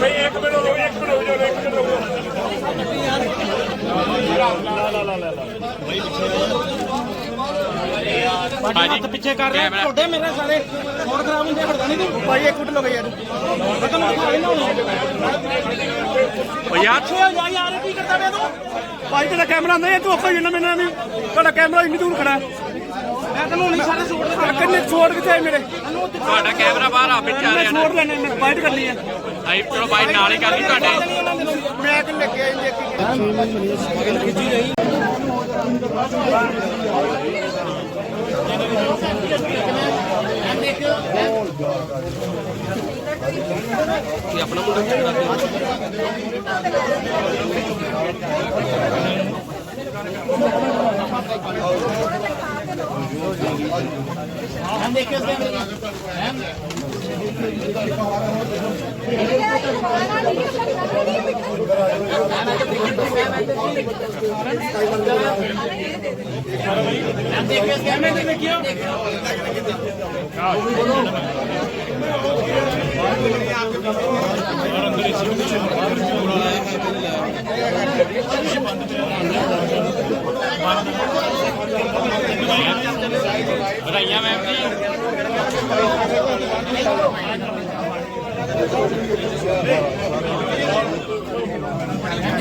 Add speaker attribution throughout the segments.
Speaker 1: ਬਈ ਇੱਕ ਮਿੰਟ ਰੁਕੋ ਇੱਕ ਮਿੰਟ ਰੁਕ ਜਾਓ ਇੱਕ ਮਿੰਟ ਰੁਕੋ।
Speaker 2: ਹੱਥ ਪਿੱਛੇ ਕਰ ਰਿਹਾ ਤੁਹਾਡੇ ਮੇਰੇ ਸਾਰੇ ਫੋਨ ਖਰਾਬ ਹੁੰਦੇ ਹਟਦਾ ਨਹੀਂ ਤੂੰ। ਭਾਈ ਇੱਕ ਮਿੰਟ ਲੋ ਯਾਰ। ਮੈਂ ਤੁਹਾਨੂੰ ਦਿਖਾ ਲੈਣਾ ਹੁਣ। ਓ ਯਾਰ ਛੇ ਜਾ ਯਾਰ ਕੀ ਕਰਦਾ ਪਿਆ ਤੂੰ? ਭਾਈ ਤੇਰਾ ਕੈਮਰਾ ਨਹੀਂ ਤੂੰ ਅੱਖਾਂ ਜਿੰਨਾ ਮੈਨਾਂ ਨਹੀਂ ਤੁਹਾਡਾ ਕੈਮਰਾ ਇੰਨੀ ਦੂਰ ਖੜਾ ਕਿੰਨੇ ਛੋੜ ਕਿੱਥੇ ਆਏ ਮੇਰੇ।
Speaker 3: ਤੁਹਾਡਾ ਕੈਮਰਾ ਬਾਹਰ ਆ ਵਿੱਚ ਆ
Speaker 2: ਮੈਂ
Speaker 3: ਰਿਹਾ ਨਾ।
Speaker 2: ਛੋੜ ਲੈਣੇ ਮੈਂ ਬਾਈਟ ਕਰਨੀ ਹੈ
Speaker 3: ਆਈ ਚਲੋ ਬਾਈ ਨਾਲ ਹੀ ਕਰ ਲਈ ਤੁਹਾਡੇ।
Speaker 2: ਮੈਂ ਕਿ ਲੱਗਿਆ ਇੰਨੇ
Speaker 3: ਵਧਾਈਆਂ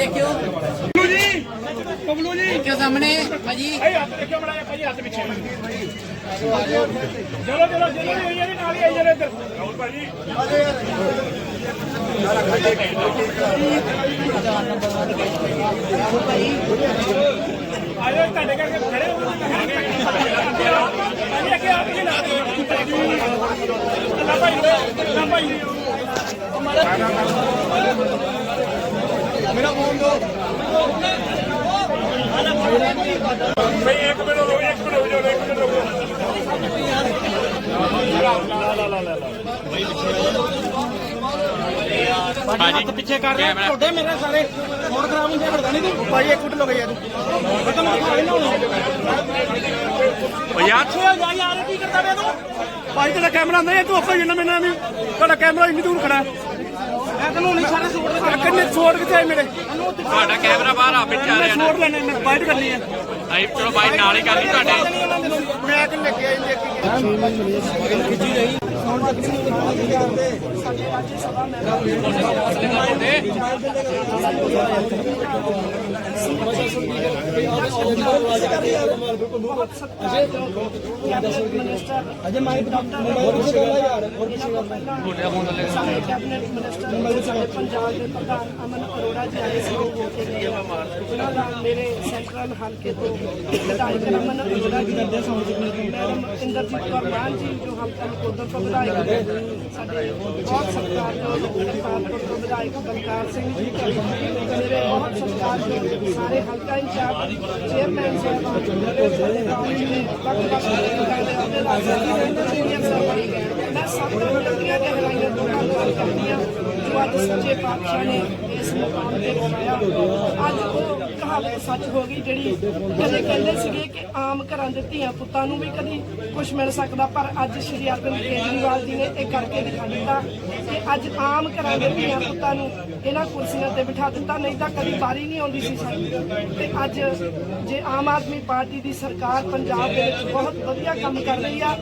Speaker 2: ਬਬਲੂ ਜੀ ਬਬਲੂ ਜੀ।
Speaker 4: ਕੇ ਸਾਹਮਣੇ, ਭਾਜੀ।
Speaker 1: ਭਾਈ ਹੱਥ ਦੇਖਿਓ ਮੜਾ ਭਾਈ ਹੱਥ ਪਿੱਛੇ। ਚਲੋ ਚਲੋ ਚਲੋ ਜੀ ਇਹ ਨਾਲ ਹੀ ਆਈ ਜਰੇ ਇੱਧਰ। ਰਾਹੁਲ ਭਾਜੀ। ਆਜੋ ਤੁਹਾਡੇ ਕਰਕੇ ਖੜੇ ਹੋ ਅੱਗੇ ਅੱਗੇ ਆ। ਕੇ ਨਾ। ਅੱਲਾ ਭਾਈ ਅੱਲਾ ਭਾਈ। ਬਈ ਇੱਕ ਮਿੰਟ ਰੁਕੋ ਇੱਕ ਮਿੰਟ ਰੁਕ ਜਾਓ ਇੱਕ ਮਿੰਟ ਰੁਕੋ
Speaker 2: ਹੱਥ ਪਿੱਛੇ ਕਰ ਰਿਹਾ। ਤੁਹਾਡੇ ਮੇਰੇ ਸਾਰੇ ਫੋਨ ਖਰਾਬ ਹੁੰਦੇ ਹਟਦਾ ਨਹੀਂ ਤੂੰ। ਭਾਈ ਇੱਕ ਮਿੰਟ ਲੋ ਹੁਣ ਯਾਰ। ਯਾਰ ਕੀ ਕਰਦਾ ਤੂੰ? ਭਾਈ ਤੇਰਾ ਕੈਮਰਾ ਨਹੀਂ ਤੂੰ ਅੱਖਾਂ ਜਿੰਨਾ ਮੈਨਾਂ। ਨਹੀਂ ਤੁਹਾਡਾ ਕੈਮਰਾ ਇੰਨੀ ਦੂਰ ਖੜਾ ਮੈਂ ਤੈਨੂੰ ਨਹੀਂ ਸਾਰੇ ਸੋੜ ਦੇ ਕਿੰਨੇ ਛੋੜ ਕਿੱਥੇ ਆਏ ਮੇਰੇ?
Speaker 3: ਤੁਹਾਡਾ ਕੈਮਰਾ ਬਾਹਰ ਆ ਵਿੱਚ ਆ ਰਿਹਾ ਨਾ।
Speaker 2: ਛੋੜ ਲੈਣੇ ਮੈਂ ਬਾਈਟ ਕਰਨੀ ਹੈ।
Speaker 3: ਆਈ ਚਲੋ ਬਾਈ ਨਾਲ ਹੀ ਕਰ ਲਈ ਤੁਹਾਡੇ।
Speaker 2: ਮੈਂ ਕਿ ਲੱਗਿਆ
Speaker 5: ਸਾਡੇ ਕੈਬਨਿਟ ਮਿਨਿਸਟਰ ਸਾਡੇ ਪੰਜਾਬ ਦੇ ਪ੍ਰਧਾਨ ਅਮਨ ਅਰੋੜਾ ਜੀ ਆਏ ਸੀ ਉਹ ਹੋ ਕੇ ਗਏ ਆ। ਉਹਨਾਂ ਦਾ ਮੇਰੇ ਸੈਂਟਰਲ ਹਲਕੇ ਤੋਂ ਵਿਧਾਇਕ ਅਮਨ ਅਰੋੜਾ ਜੀ ਮੈਡਮ ਇੰਦਰਜੀਤ ਕੌਰ ਮਾਨ ਜੀ ਜੋ ਹਲਕਾ ਨਕੋਦਰ ਤੋਂ ਵਿਧਾਇਕ ਸਾਡੇ ਬਹੁਤ ਸਤਿਕਾਰਯੋਗ ਕਰਤਾਰਪੁਰ ਤੋਂ ਵਿਧਾਇਕ ਬਲਕਾਰ ਸਿੰਘ ਜੀ ਮੇਰੇ ਬਹੁਤ ਸਤਿਕਾਰਯੋਗ ਸਾਰੇ ਹਲਕਾ ਇੰਚਾਰਜ, ਚੇਅਰਮੈਨ ਸਾਹਿਬਾਨ ਮੈਂ ਸਭ ਤੋਂ ਵੱਡੀਆਂ ਗਹਿਰਾਈਆਂ ਤੋਂ ਧੰਨਵਾਦ ਕਰਦੀ ਹਾਂ। ਜੋ ਅੱਜ ਸੱਚੇ ਪਾਤਸ਼ਾਹ ਨੇ ਇਸ ਮੁਕਾਮ ਤੇ ਪਹੁੰਚਾਇਆ ਅੱਜ ਉਹ ਕਹਾਵਤ ਸੱਚ ਹੋ ਗਈ, ਜਿਹੜੀ ਕਦੇ ਕਹਿੰਦੇ ਸੀਗੇ ਕਿ ਆਮ ਘਰਾਂ ਦੇ ਧੀਆਂ ਪੁੱਤਾਂ ਨੂੰ ਵੀ ਕਦੀ ਕੁਝ ਮਿਲ ਸਕਦਾ, ਪਰ ਅੱਜ ਸ਼੍ਰੀ ਅਰਵਿੰਦ ਕੇਜਰੀਵਾਲ ਜੀ ਨੇ ਇਹ ਕਰਕੇ ਦਿਖਾ ਦਿੱਤਾ ਕਿ ਅੱਜ ਆਮ ਘਰਾਂ ਦੇ ਧੀਆਂ ਪੁੱਤਾਂ ਨੂੰ ਇਹਨਾਂ ਕੁਰਸੀਆਂ ਤੇ ਬਿਠਾ ਦਿੱਤਾ, ਨਹੀਂ ਤਾਂ ਕਦੀ ਵਾਰੀ ਨਹੀਂ ਆਉਂਦੀ ਸੀ ਸਾਡੀ। ਤੇ ਅੱਜ ਜੇ ਆਮ ਆਦਮੀ ਪਾਰਟੀ ਦੀ ਸਰਕਾਰ ਪੰਜਾਬ ਦੇ ਵਿੱਚ ਬਹੁਤ ਵਧੀਆ ਕੰਮ ਕਰ ਰਹੀ ਆ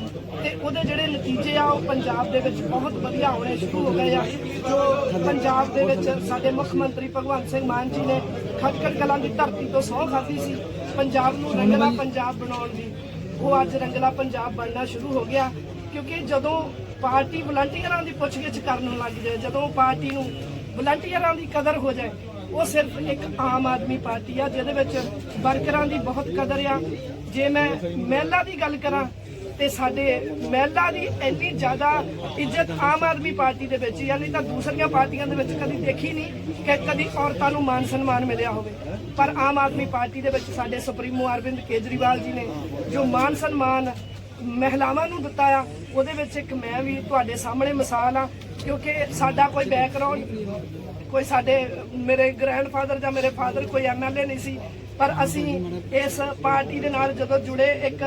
Speaker 5: ਤੇ ਉਹਦੇ ਜਿਹੜੇ ਨਤੀਜੇ ਆ, ਉਹ ਪੰਜਾਬ ਦੇ ਵਿੱਚ ਬਹੁਤ ਵਧੀਆ ਆਉਣੇ ਸ਼ੁਰੂ ਹੋ ਗਏ ਆ, ਜੋ ਪੰਜਾਬ ਦੇ ਵਿੱਚ ਸਾਡੇ ਮੁੱਖ ਮੰਤਰੀ ਭਗਵੰਤ ਸਿੰਘ ਮਾਨ ਜੀ ਨੇ ਖਟਕੜ ਕਲਾਂ ਦੀ ਧਰਤੀ ਤੋਂ ਸਹੁੰ ਖਾਧੀ ਸੀ, ਪੰਜਾਬ ਨੂੰ ਰੰਗਲਾ ਪੰਜਾਬ ਬਣਾਉਣ ਦੀ। ਉਹ ਅੱਜ ਰੰਗਲਾ ਪੰਜਾਬ ਬਣਨਾ ਸ਼ੁਰੂ ਹੋ ਗਿਆ, ਕਿਉਂਕਿ ਜਦੋਂ ਪਾਰਟੀ ਵਲੰਟੀਅਰਾਂ ਦੀ ਪੁੱਛਗਿੱਛ ਕਰਨ ਲੱਗ ਜਾਏ, ਜਦੋਂ ਪਾਰਟੀ ਨੂੰ ਵਲੰਟੀਅਰਾਂ ਦੀ ਕਦਰ ਹੋ ਜਾਏ, ਉਹ ਸਿਰਫ ਇੱਕ ਆਮ ਆਦਮੀ ਪਾਰਟੀ ਆ, ਜਿਹਦੇ ਵਿੱਚ ਵਰਕਰਾਂ ਦੀ ਬਹੁਤ ਕਦਰ ਆ। ਜੇ ਮੈਂ ਮਹਿਲਾ ਦੀ ਗੱਲ ਕਰਾਂ ਤੇ ਸਾਡੇ ਮਹਿਲਾ ਦੀ ਇੰਨੀ ਜ਼ਿਆਦਾ ਇੱਜ਼ਤ ਆਮ ਆਦਮੀ ਪਾਰਟੀ ਦੇ ਵਿੱਚ, ਯਾਨੀ ਤਾਂ ਦੂਸਰੀਆਂ ਪਾਰਟੀਆਂ ਦੇ ਵਿੱਚ ਕਦੀ ਦੇਖੀ ਨਹੀਂ ਕਿ ਕਦੀ ਔਰਤਾਂ ਨੂੰ ਮਾਨ ਸਨਮਾਨ ਮਿਲਿਆ ਹੋਵੇ। ਪਰ ਆਮ ਆਦਮੀ ਪਾਰਟੀ ਦੇ ਵਿੱਚ ਸਾਡੇ ਸੁਪਰੀਮੋ ਅਰਵਿੰਦ ਕੇਜਰੀਵਾਲ ਜੀ ਨੇ ਜੋ ਮਾਨ ਸਨਮਾਨ ਮਹਿਲਾਵਾਂ ਨੂੰ ਦਿੱਤਾ ਆ ਉਹਦੇ ਵਿੱਚ ਇੱਕ ਮੈਂ ਵੀ ਤੁਹਾਡੇ ਸਾਹਮਣੇ ਮਿਸਾਲ ਆ ਕਿਉਂਕਿ ਸਾਡਾ ਕੋਈ ਬੈਕਗ੍ਰਾਉਂਡ ਕੋਈ ਸਾਡੇ ਮੇਰੇ ਗ੍ਰੈਂਡਫਾਦਰ ਜਾਂ ਮੇਰੇ ਫਾਦਰ ਕੋਈ ਐਮਐਲਏ ਨਹੀਂ ਸੀ, ਪਰ ਅਸੀਂ ਇਸ ਪਾਰਟੀ ਦੇ ਨਾਲ ਜਦੋਂ ਜੁੜੇ ਇੱਕ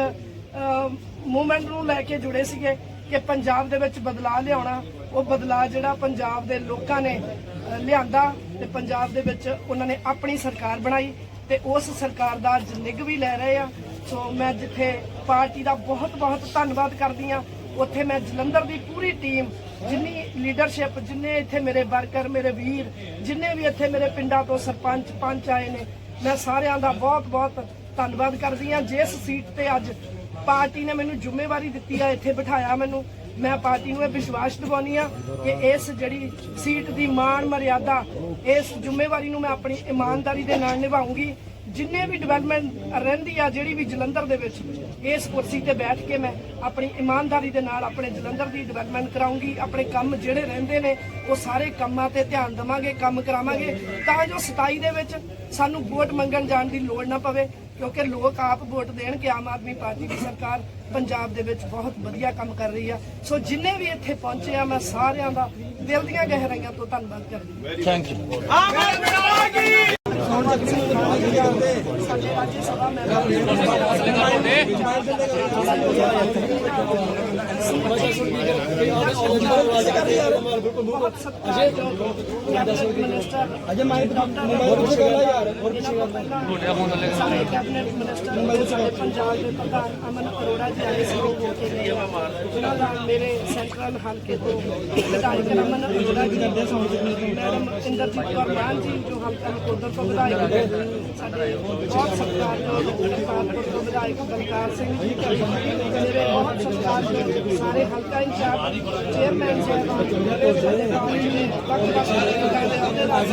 Speaker 5: ਮੂਵਮੈਂਟ ਨੂੰ ਲੈ ਕੇ ਜੁੜੇ ਸੀਗੇ ਕਿ ਪੰਜਾਬ ਦੇ ਵਿੱਚ ਬਦਲਾਅ ਲਿਆਉਣਾ, ਉਹ ਬਦਲਾਅ ਜਿਹੜਾ ਪੰਜਾਬ ਦੇ ਲੋਕਾਂ ਨੇ ਲਿਆਂਦਾ ਤੇ ਪੰਜਾਬ ਦੇ ਵਿੱਚ ਉਹਨਾਂ ਨੇ ਆਪਣੀ ਸਰਕਾਰ ਬਣਾਈ ਤੇ ਉਸ ਸਰਕਾਰ ਦਾ ਅੱਜ ਨਿੱਘ ਵੀ ਲੈ ਰਹੇ ਆ। ਸੋ ਮੈਂ ਜਿੱਥੇ ਪਾਰਟੀ ਦਾ ਬਹੁਤ ਬਹੁਤ ਧੰਨਵਾਦ ਕਰਦੀ ਆ ਉੱਥੇ ਮੈਂ ਜਲੰਧਰ ਦੀ ਪੂਰੀ ਟੀਮ, ਜਿੰਨੀ ਲੀਡਰਸ਼ਿਪ ਜਿੰਨੇ ਇੱਥੇ ਮੇਰੇ ਵਰਕਰ, ਮੇਰੇ ਵੀਰ, ਜਿੰਨੇ ਵੀ ਇੱਥੇ ਮੇਰੇ ਪਿੰਡਾਂ ਤੋਂ ਸਰਪੰਚ, ਪੰਚ ਆਏ ਨੇ, ਮੈਂ ਸਾਰਿਆਂ ਦਾ ਬਹੁਤ ਬਹੁਤ ਧੰਨਵਾਦ ਕਰਦੀ ਆ ਜਿਸ ਸੀਟ ਤੇ ਅੱਜ ਪਾਰਟੀ ਨੇ ਮੈਨੂੰ ਜ਼ਿੰਮੇਵਾਰੀ ਦਿੱਤੀ ਆ, ਇੱਥੇ ਬਿਠਾਇਆ ਮੈਨੂੰ। ਮੈਂ ਪਾਰਟੀ ਨੂੰ ਇਹ ਵਿਸ਼ਵਾਸ ਦਿਵਾਉਣੀ ਆ ਕਿ ਇਸ ਜਿਹੜੀ ਸੀਟ ਦੀ ਮਾਣ ਮਰਿਆਦਾ, ਇਸ ਜ਼ਿੰਮੇਵਾਰੀ ਨੂੰ ਮੈਂ ਆਪਣੀ ਇਮਾਨਦਾਰੀ ਦੇ ਨਾਲ ਨਿਭਾਉਂਗੀ। ਜਿੰਨੇ ਵੀ ਡਿਵੈਲਪਮੈਂਟ ਰਹਿੰਦੀ ਆ, ਜਿਹੜੀ ਵੀ ਜਲੰਧਰ ਦੇ ਵਿੱਚ, ਇਸ ਕੁਰਸੀ ਤੇ ਬੈਠ ਕੇ ਮੈਂ ਆਪਣੀ ਇਮਾਨਦਾਰੀ ਦੇ ਨਾਲ ਆਪਣੇ ਜਲੰਧਰ ਦੀ ਡਿਵੈਲਪਮੈਂਟ ਕਰਾਉਂਗੀ। ਆਪਣੇ ਕੰਮ ਜਿਹੜੇ ਰਹਿੰਦੇ ਨੇ, ਉਹ ਸਾਰੇ ਕੰਮਾਂ ਤੇ ਧਿਆਨ ਦੇਵਾਂਗੇ, ਕੰਮ ਕਰਾਵਾਂਗੇ। ਤਾਂ ਜੋ 27 ਦੇ ਵਿੱਚ ਸਾਨੂੰ ਵੋਟ ਮੰਗਣ ਜਾਣ ਦੀ ਲੋੜ ਨਾ ਪਵੇ। ਕਿਉਂਕਿ ਲੋਕ ਆਪ ਵੋਟ ਦੇਣ ਕਿ ਆਮ ਆਦਮੀ ਪਾਰਟੀ ਦੀ ਸਰਕਾਰ ਪੰਜਾਬ ਦੇ ਵਿੱਚ ਬਹੁਤ ਵਧੀਆ ਕੰਮ ਕਰ ਰਹੀ ਆ। ਸੋ ਜਿੰਨੇ ਵੀ ਇੱਥੇ ਪਹੁੰਚੇ ਆ ਮੈਂ ਸਾਰਿਆਂ ਦਾ ਦਿਲ ਦੀਆਂ ਗਹਿਰਾਈਆਂ ਤੋਂ ਧੰਨਵਾਦ ਕਰਦੀ ਸਾਡੇ ਰਾਜ ਸਭਾ ਮੈਂਬਰ ਬਹੁਤ ਸਤਿਕਾਰਯੋਗ ਕੈਬਨਿਟ ਮਿਨਿਸਟਰ ਅਜੇ ਮਾਈਕ ਡਾਕਟਰ ਸਾਰੇ ਕੈਬਨਿਟ ਮਿਨਿਸਟਰ ਸਾਡੇ ਪੰਜਾਬ ਦੇ ਪ੍ਰਧਾਨ ਅਮਨ ਅਰੋੜਾ ਜੀ ਆਏ ਸੀ ਉਹ ਹੋ ਕੇ ਗਏ ਉਹਨਾਂ ਦਾ ਮੇਰੇ ਸੈਂਟਰਲ ਹਲਕੇ ਤੋਂ ਵਿਧਾਇਕ ਅਮਨ ਅਰੋੜਾ ਜੀ ਮੈਡਮ ਇੰਦਰਜੀਤ ਕੌਰ ਮਾਨ ਜੀ ਜੋ ਹਲਕਾ ਨਕੋਦਰ ਤੋਂ ਵਿਧਾਇਕ ਨੇ ਸਾਡੇ ਬਹੁਤ ਸਤਿਕਾਰਯੋਗ ਕਰਤਾਰਪੁਰ ਤੋਂ ਵਿਧਾਇਕ ਬਲਕਾਰ ਸਿੰਘ ਜੀ ਮੇਰੇ ਬਹੁਤ ਸਤਿਕਾਰਯੋਗ ਸਾਰੇ ਹਲਕਾ ਇੰਚਾਰਜ ਚੇਅਰਮੈਨ ਸਾਹਿਬਾਨ ਸਾਡੇ ਕਾਲਜ ਦੇ ਵੱਖ ਵੱਖ ਹਲਕਿਆਂ ਦੇ ਅਹੁਦੇਦਾਰ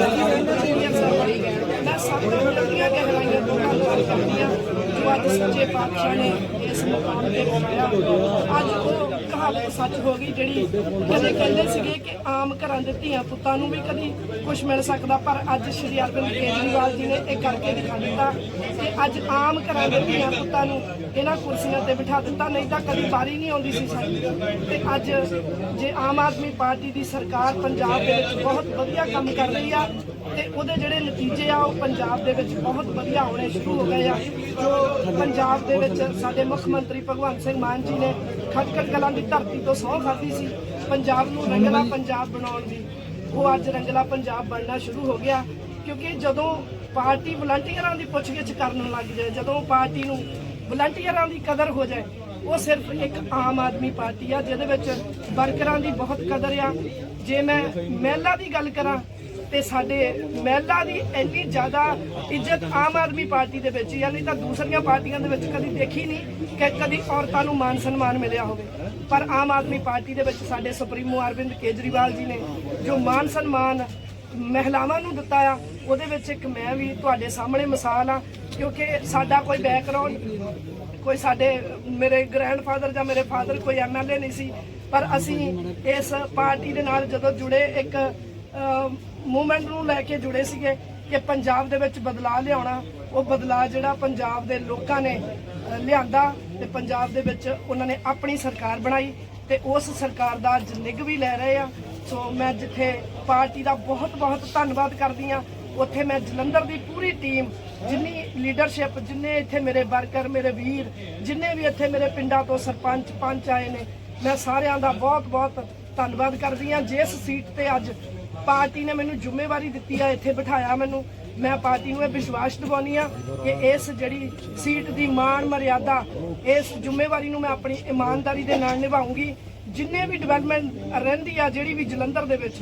Speaker 5: ਸੀਨੀਅਰ ਸਰਪੰਚ ਮੈਂ ਸਭ ਤੋਂ ਵੱਡੀਆਂ ਗਹਿਰਾਈਆਂ ਤੋਂ ਧੰਨਵਾਦ ਕਰਦੀ ਹਾਂ ਜੋ ਅੱਜ ਸੱਚੇ ਪਾਤਸ਼ਾਹ ਨੇ ਇਸ ਮੁਕਾਮ ਤੇ ਪਹੁੰਚਾਇਆ ਅੱਜ ਉਹ ਕਹਾਵਤ ਸੱਚ ਹੋ ਗਈ ਜਿਹੜੀ ਕਦੇ ਕਹਿੰਦੇ ਸੀਗੇ ਕਿ ਆਮ ਘਰਾਂ ਦੇ ਧੀਆਂ ਪੁੱਤਾਂ ਨੂੰ ਵੀ ਕਦੀ ਕੁਝ ਮਿਲ ਸਕਦਾ, ਪਰ ਅੱਜ ਸ਼੍ਰੀ ਅਰਵਿੰਦ ਕੇਜਰੀਵਾਲ ਜੀ ਨੇ ਇਹ ਕਰਕੇ ਦਿਖਾ ਦਿੱਤਾ ਕਿ ਅੱਜ ਆਮ ਘਰਾਂ ਦੇ ਧੀਆਂ ਪੁੱਤਾਂ ਨੂੰ ਇਹਨਾਂ ਕੁਰਸੀਆਂ ਤੇ ਬਿਠਾ ਦਿੱਤਾ, ਨਹੀਂ ਤਾਂ ਕਦੀ ਵਾਰੀ ਨਹੀਂ ਆਉਂਦੀ ਸੀ ਸਾਡੀ। ਤੇ ਅੱਜ ਜੇ ਆਮ ਆਦਮੀ ਪਾਰਟੀ ਦੀ ਸਰਕਾਰ ਪੰਜਾਬ ਦੇ ਵਿੱਚ ਬਹੁਤ ਵਧੀਆ ਕੰਮ ਕਰ ਰਹੀ ਆ ਤੇ ਉਹਦੇ ਜਿਹੜੇ ਨਤੀਜੇ ਆ, ਉਹ ਪੰਜਾਬ ਦੇ ਵਿੱਚ ਬਹੁਤ ਵਧੀਆ ਆਉਣੇ ਸ਼ੁਰੂ ਹੋ ਗਏ ਆ। ਜੋ ਪੰਜਾਬ ਦੇ ਵਿੱਚ ਸਾਡੇ ਮੁੱਖ ਮੰਤਰੀ ਭਗਵੰਤ ਸਿੰਘ ਮਾਨ ਜੀ ਨੇ ਖਟਕੜ ਕਲਾਂ ਦੀ ਧਰਤੀ ਤੋਂ ਸਹੁੰ ਖਾਧੀ ਸੀ। ਪੰਜਾਬ ਨੂੰ ਰੰਗਲਾ ਪੰਜਾਬ ਬਣਾਉਣ ਦੀ। ਉਹ ਅੱਜ ਰੰਗਲਾ ਪੰਜਾਬ ਬਣਨਾ ਸ਼ੁਰੂ ਹੋ ਗਿਆ। ਕਿਉਂਕਿ ਜਦੋਂ ਪਾਰਟੀ ਵਲੰਟੀਅਰਾਂ ਦੀ ਪੁੱਛਗਿੱਛ ਕਰਨ ਲੱਗ ਜਾਏ, ਜਦੋਂ ਪਾਰਟੀ ਨੂੰ ਵਲੰਟੀਅਰਾਂ ਦੀ ਕਦਰ ਹੋ ਜਾਏ, ਉਹ ਸਿਰਫ ਇੱਕ ਆਮ ਆਦਮੀ ਪਾਰਟੀ ਆ, ਜਿਹਦੇ ਵਿੱਚ ਵਰਕਰਾਂ ਦੀ ਬਹੁਤ ਕਦਰ ਆ। ਜੇ ਮੈਂ ਮਹਿਲਾ ਦੀ ਗੱਲ ਕਰਾਂ ਤੇ ਸਾਡੇ ਮਹਿਲਾ ਦੀ ਇੰਨੀ ਜ਼ਿਆਦਾ ਇੱਜ਼ਤ ਆਮ ਆਦਮੀ ਪਾਰਟੀ ਦੇ ਵਿੱਚ, ਯਾਨੀ ਤਾਂ ਦੂਸਰੀਆਂ ਪਾਰਟੀਆਂ ਦੇ ਵਿੱਚ ਕਦੀ ਦੇਖੀ ਨਹੀਂ ਕਿ ਕਦੀ ਔਰਤਾਂ ਨੂੰ ਮਾਨ ਸਨਮਾਨ ਮਿਲਿਆ ਹੋਵੇ। ਪਰ ਆਮ ਆਦਮੀ ਪਾਰਟੀ ਦੇ ਵਿੱਚ ਸਾਡੇ ਸੁਪਰੀਮੋ ਅਰਵਿੰਦ ਕੇਜਰੀਵਾਲ ਜੀ ਨੇ ਜੋ ਮਾਨ ਸਨਮਾਨ ਮਹਿਲਾਵਾਂ ਨੂੰ ਦਿੱਤਾ ਆ, ਉਹਦੇ ਵਿੱਚ ਇੱਕ ਮੈਂ ਵੀ ਤੁਹਾਡੇ ਸਾਹਮਣੇ ਮਿਸਾਲ ਆ ਕਿਉਂਕਿ ਸਾਡਾ ਕੋਈ ਬੈਕਗ੍ਰਾਉਂਡ ਕੋਈ ਸਾਡੇ ਮੇਰੇ ਗ੍ਰੈਂਡਫਾਦਰ ਜਾਂ ਮੇਰੇ ਫਾਦਰ ਕੋਈ ਐਮਐਲਏ ਨਹੀਂ ਸੀ, ਪਰ ਅਸੀਂ ਇਸ ਪਾਰਟੀ ਦੇ ਨਾਲ ਜਦੋਂ ਜੁੜੇ ਇੱਕ ਮੂਵਮੈਂਟ ਨੂੰ ਲੈ ਕੇ ਜੁੜੇ ਸੀਗੇ ਕਿ ਪੰਜਾਬ ਦੇ ਵਿੱਚ ਬਦਲਾਅ ਲਿਆਉਣਾ, ਉਹ ਬਦਲਾਅ ਜਿਹੜਾ ਪੰਜਾਬ ਦੇ ਲੋਕਾਂ ਨੇ ਲਿਆਂਦਾ ਤੇ ਪੰਜਾਬ ਦੇ ਵਿੱਚ ਉਹਨਾਂ ਨੇ ਆਪਣੀ ਸਰਕਾਰ ਬਣਾਈ ਤੇ ਉਸ ਸਰਕਾਰ ਦਾ ਅੱਜ ਨਿੱਘ ਵੀ ਲੈ ਰਹੇ ਆ। ਸੋ ਮੈਂ ਜਿੱਥੇ ਪਾਰਟੀ ਦਾ ਬਹੁਤ ਬਹੁਤ ਧੰਨਵਾਦ ਕਰਦੀ ਆ ਉੱਥੇ ਮੈਂ ਜਲੰਧਰ ਦੀ ਪੂਰੀ ਟੀਮ, ਜਿੰਨੀ ਲੀਡਰਸ਼ਿਪ, ਜਿੰਨੇ ਇੱਥੇ ਮੇਰੇ ਵਰਕਰ, ਮੇਰੇ ਵੀਰ, ਜਿੰਨੇ ਵੀ ਇੱਥੇ ਮੇਰੇ ਪਿੰਡਾਂ ਤੋਂ ਸਰਪੰਚ, ਪੰਚ ਆਏ ਨੇ, ਮੈਂ ਸਾਰਿਆਂ ਦਾ ਬਹੁਤ ਬਹੁਤ ਧੰਨਵਾਦ ਕਰਦੀ ਆ ਜਿਸ ਸੀਟ ਤੇ ਅੱਜ ਪਾਰਟੀ ਨੇ ਮੈਨੂੰ ਜ਼ਿੰਮੇਵਾਰੀ ਦਿੱਤੀ ਆ, ਇੱਥੇ ਬਿਠਾਇਆ ਮੈਨੂੰ। ਮੈਂ ਪਾਰਟੀ ਨੂੰ ਇਹ ਵਿਸ਼ਵਾਸ ਦਿਵਾਉਣੀ ਆ ਕਿ ਇਸ ਜਿਹੜੀ ਸੀਟ ਦੀ ਮਾਣ ਮਰਿਆਦਾ, ਇਸ ਜ਼ਿੰਮੇਵਾਰੀ ਨੂੰ ਮੈਂ ਆਪਣੀ ਇਮਾਨਦਾਰੀ ਦੇ ਨਾਲ ਨਿਭਾਉਂਗੀ। ਜਿੰਨੇ ਵੀ ਡਿਵੈਲਪਮੈਂਟ ਰਹਿੰਦੀ ਆ ਜਿਹੜੀ ਵੀ ਜਲੰਧਰ ਦੇ ਵਿੱਚ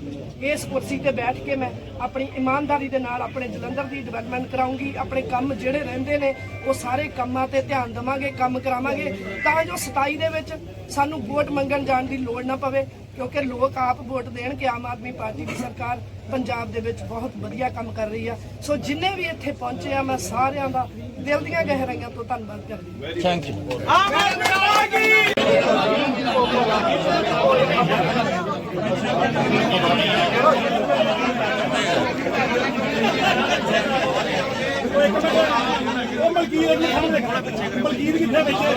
Speaker 5: ਇਸ ਕੁਰਸੀ ਤੇ ਬੈਠ ਕੇ ਮੈਂ ਆਪਣੀ ਇਮਾਨਦਾਰੀ ਦੇ ਨਾਲ ਆਪਣੇ ਜਲੰਧਰ ਦੀ ਡਿਵੈਲਪਮੈਂਟ ਕਰਾਉਂਗੀ ਆਪਣੇ ਕੰਮ ਜਿਹੜੇ ਰਹਿੰਦੇ ਨੇ ਉਹ ਸਾਰੇ ਕੰਮਾਂ ਤੇ ਧਿਆਨ ਦੇਵਾਂਗੇ ਕੰਮ ਕਰਾਵਾਂਗੇ ਤਾਂ ਜੋ 27 ਦੇ ਵਿੱਚ ਸਾਨੂੰ ਵੋਟ ਮੰਗਣ ਜਾਣ ਦੀ ਲੋੜ ਨਾ ਪਵੇ ਕਿਉਂਕਿ ਲੋਕ ਆਪ ਵੋਟ ਦੇਣ ਕਿ ਆਮ ਆਦਮੀ ਪਾਰਟੀ ਦੀ ਸਰਕਾਰ ਪੰਜਾਬ ਦੇ ਵਿੱਚ ਬਹੁਤ ਵਧੀਆ ਕੰਮ ਕਰ ਰਹੀ ਆ। ਸੋ ਜਿੰਨੇ ਵੀ ਇੱਥੇ ਪਹੁੰਚੇ ਆ ਮੈਂ ਸਾਰਿਆਂ ਦਾ ਦਿਲ ਦੀਆਂ ਗਹਿਰਾਈਆਂ ਤੋਂ ਧੰਨਵਾਦ ਕਰਦੀ ਹਾਂ।
Speaker 2: ਉਹ ਮਲਕੀਰ ਨੂੰ ਸਾਹਮਣੇ ਖੜਾ ਪਿੱਛੇ ਮਲਕੀਰ ਕਿੱਥੇ ਪਿੱਛੇ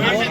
Speaker 2: ਭਾਜੀ